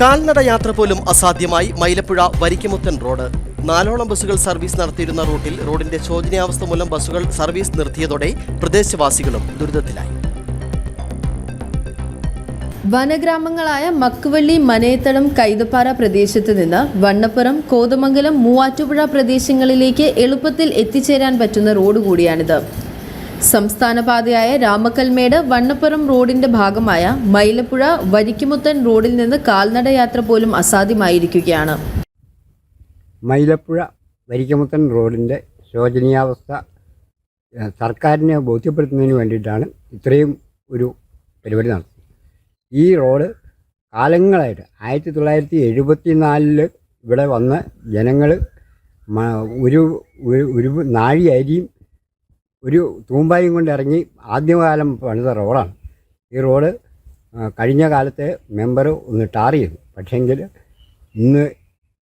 കാൽനട യാത്ര പോലും അസാധ്യമായി മൈലപ്പുഴ വരിക്കമുത്തൻ റോഡ്. നാലോളം ബസ്സുകൾ സർവീസ് നടത്തിയിരുന്ന റൂട്ടിൽ റോഡിന്റെ ശോചനീയാവസ്ഥ മൂലം ബസ്സുകൾ സർവീസ് നിർത്തിയതോടെ പ്രദേശവാസികളും ദുരിതത്തിലായി. വനഗ്രാമങ്ങളായ മക്കുവള്ളി മനേത്തളം കൈതപ്പാറ പ്രദേശത്ത് നിന്ന് വണ്ണപ്പുറം കോതമംഗലം മൂവാറ്റുപുഴ പ്രദേശങ്ങളിലേക്ക് എളുപ്പത്തിൽ എത്തിച്ചേരാൻ പറ്റുന്ന റോഡ് കൂടിയാണിത്. സംസ്ഥാന പാതയായ രാമക്കൽമേട് വണ്ണപ്പുറം റോഡിന്റെ ഭാഗമായ മൈലപ്പുഴ വരിക്കുമുത്തൻ റോഡിൽ നിന്ന് കാൽനടയാത്ര പോലും അസാധ്യമായിരിക്കുകയാണ്. മൈലപ്പുഴ വരിക്കുമുത്തൻ റോഡിന്റെ ശോചനീയാവസ്ഥ സർക്കാരിനെ ബോധ്യപ്പെടുത്തുന്നതിന് വേണ്ടിയിട്ടാണ് ഇത്രയും ഒരു പരിപാടി നടത്തുന്നത് ഈ റോഡ് കാലങ്ങളായിട്ട് ആയിരത്തി തൊള്ളായിരത്തി എഴുപത്തി നാലിൽ ഇവിടെ വന്ന ജനങ്ങൾ ഒരു ഒരു നാഴി അരിയും ഒരു തൂമ്പായും കൊണ്ട് ഇറങ്ങി ആദ്യകാലം പണിത റോഡാണ്. ഈ റോഡ് കഴിഞ്ഞ കാലത്തെ മെമ്പർ ഒന്ന് ടാർ ചെയ്തു. പക്ഷേങ്കിൽ ഇന്ന്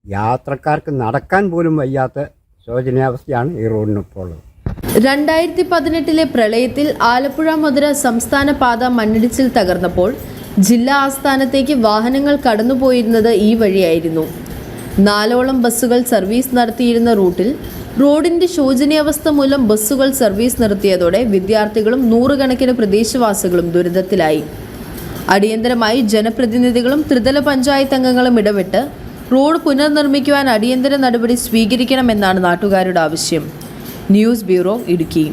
യാത്രക്കാർക്ക് നടക്കാൻ പോലും വയ്യാത്ത ശോചനീയാവസ്ഥയാണ് ഈ റോഡിനിപ്പോൾ ഉള്ളത്. രണ്ടായിരത്തി പതിനെട്ടിലെ പ്രളയത്തിൽ ആലപ്പുഴ മധുര സംസ്ഥാന പാത മണ്ണിടിച്ചിൽ തകർന്നപ്പോൾ ജില്ലാ ആസ്ഥാനത്തേക്ക് വാഹനങ്ങൾ കടന്നുപോയിരുന്നത് ഈ വഴിയായിരുന്നു. നാലോളം ബസ്സുകൾ സർവീസ് നടത്തിയിരുന്ന റൂട്ടിൽ റോഡിന്റെ ശോചനീയാവസ്ഥ മൂലം ബസ്സുകൾ സർവീസ് നിർത്തിയതോടെ വിദ്യാർത്ഥികളും നൂറുകണക്കിന് പ്രദേശവാസികളും ദുരിതത്തിലായി. അടിയന്തരമായി ജനപ്രതിനിധികളും ത്രിതല പഞ്ചായത്ത് അംഗങ്ങളും ഇടപെട്ട് റോഡ് പുനർനിർമ്മിക്കുവാൻ അടിയന്തര നടപടി സ്വീകരിക്കണമെന്നാണ് നാട്ടുകാരുടെ ആവശ്യം. News bureau Idukki.